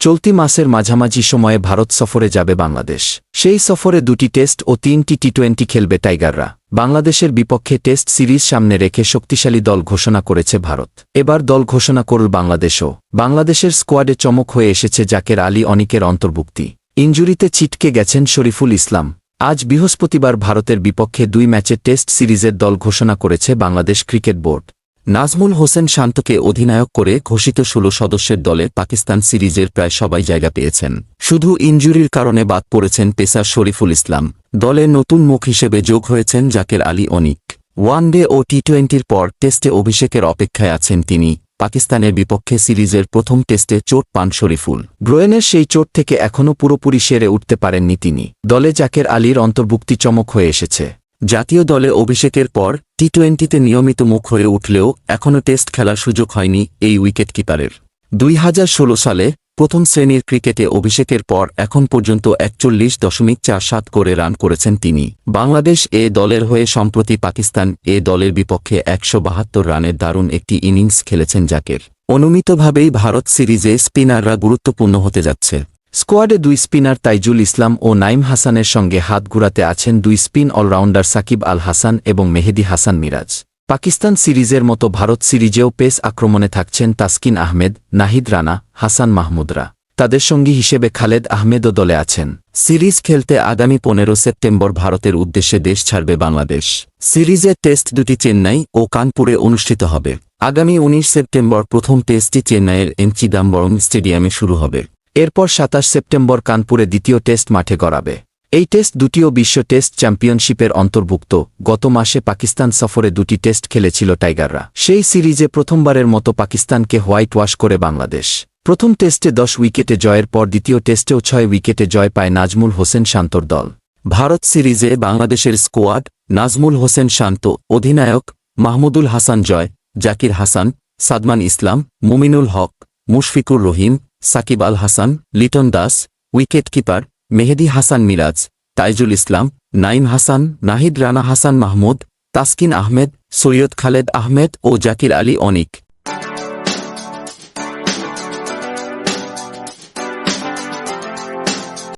চলতি মাসের মাঝামাঝি সময়ে ভারত সফরে যাবে বাংলাদেশ। সেই সফরে দুটি টেস্ট ও তিনটি টি টোয়েন্টি খেলবে টাইগাররা। বাংলাদেশের বিপক্ষে টেস্ট সিরিজ সামনে রেখে শক্তিশালী দল ঘোষণা করেছে ভারত। এবার দল ঘোষণা করল বাংলাদেশও। বাংলাদেশের স্কোয়াডে চমক হয়ে এসেছে জাকের আলী অনিকের অন্তর্ভুক্তি। ইঞ্জুরিতে ছিটকে গেছেন শরীফুল ইসলাম। আজ বৃহস্পতিবার ভারতের বিপক্ষে দুই ম্যাচে টেস্ট সিরিজের দল ঘোষণা করেছে বাংলাদেশ ক্রিকেট বোর্ড। নাজমুল হোসেন শান্তকে অধিনায়ক করে ঘোষিত ষোলো সদস্যের দলে পাকিস্তান সিরিজের প্রায় সবাই জায়গা পেয়েছেন। শুধু ইনজুরির কারণে বাদ পড়েছেন পেসার শরীফুল ইসলাম। দলে নতুন মুখ হিসেবে যোগ হয়েছেন জাকের আলী অনিক। ওয়ানডে ও টি টোয়েন্টির পর টেস্টে অভিষেকের অপেক্ষায় আছেন তিনি। পাকিস্তানের বিপক্ষে সিরিজের প্রথম টেস্টে চোট পান শরীফুল। ব্রোয়েনের সেই চোট থেকে এখনও পুরোপুরি সেরে উঠতে পারেননি তিনি। দলে জাকের আলীর অন্তর্ভুক্তি চমক হয়ে এসেছে। জাতীয় দলে অভিষেকের পর টি টোয়েন্টিতে নিয়মিত মুখ হয়ে উঠলেও এখনও টেস্ট খেলার সুযোগ হয়নি এই উইকেট কিপারের। দুই হাজার ষোলো সালে প্রথম শ্রেণির ক্রিকেটে অভিষেকের পর এখন পর্যন্ত একচল্লিশ দশমিক চার সাত করে রান করেছেন তিনি। বাংলাদেশ এ দলের হয়ে সম্প্রতি পাকিস্তান এ দলের বিপক্ষে একশো বাহাত্তর রানের দারুণ একটি ইনিংস খেলেছেন জাকের। অনুমিতভাবেই ভারত সিরিজে স্পিনাররা গুরুত্বপূর্ণ হতে যাচ্ছে। স্কোয়াডে দুই স্পিনার তাইজুল ইসলাম ও নাইম হাসানের সঙ্গে হাত ঘুরাতে আছেন দুই স্পিন অলরাউন্ডার সাকিব আল হাসান এবং মেহেদি হাসান মিরাজ। পাকিস্তান সিরিজের মতো ভারত সিরিজেও পেস আক্রমণে থাকছেন তাসকিন আহমেদ, নাহিদ রানা, হাসান মাহমুদরা। তাদের সঙ্গী হিসেবে খালেদ আহমেদও দলে আছেন। সিরিজ খেলতে আগামী পনেরো সেপ্টেম্বর ভারতের উদ্দেশ্যে দেশ ছাড়বে বাংলাদেশ। সিরিজের টেস্ট দুটি চেন্নাই ও কানপুরে অনুষ্ঠিত হবে। আগামী উনিশ সেপ্টেম্বর প্রথম টেস্টটি চেন্নাইয়ের এম চিদাম্বরম স্টেডিয়ামে শুরু হবে। এরপর সাতাশ সেপ্টেম্বর কানপুরে দ্বিতীয় টেস্ট মাঠে গড়াবে। এই টেস্ট দুটিও বিশ্ব টেস্ট চ্যাম্পিয়নশিপের অন্তর্ভুক্ত। গত মাসে পাকিস্তান সফরে দুটি টেস্ট খেলেছিল টাইগাররা। সেই সিরিজে প্রথমবারের মতো পাকিস্তানকে হোয়াইট ওয়াশ করে বাংলাদেশ। প্রথম টেস্টে দশ উইকেটে জয়ের পর দ্বিতীয় টেস্টেও ছয় উইকেটে জয় পায় নাজমুল হোসেন শান্তর দল। ভারত সিরিজে বাংলাদেশের স্কোয়াড, নাজমুল হোসেন শান্ত, অধিনায়ক, মাহমুদুল হাসান জয়, জাকির হাসান, সাদমান ইসলাম, মুমিনুল হক, মুশফিকুর রহিম সাকিব আল হাসান, লিটন দাস, উইকেট কিপার, মেহেদি হাসান মিরাজ, তাইজুল ইসলাম নাইম হাসান, নাহিদ রানা হাসান মাহমুদ, তাসকিন আহমেদ, সৈয়দ খালেদ আহমেদ ও জাকির আলী অনিক।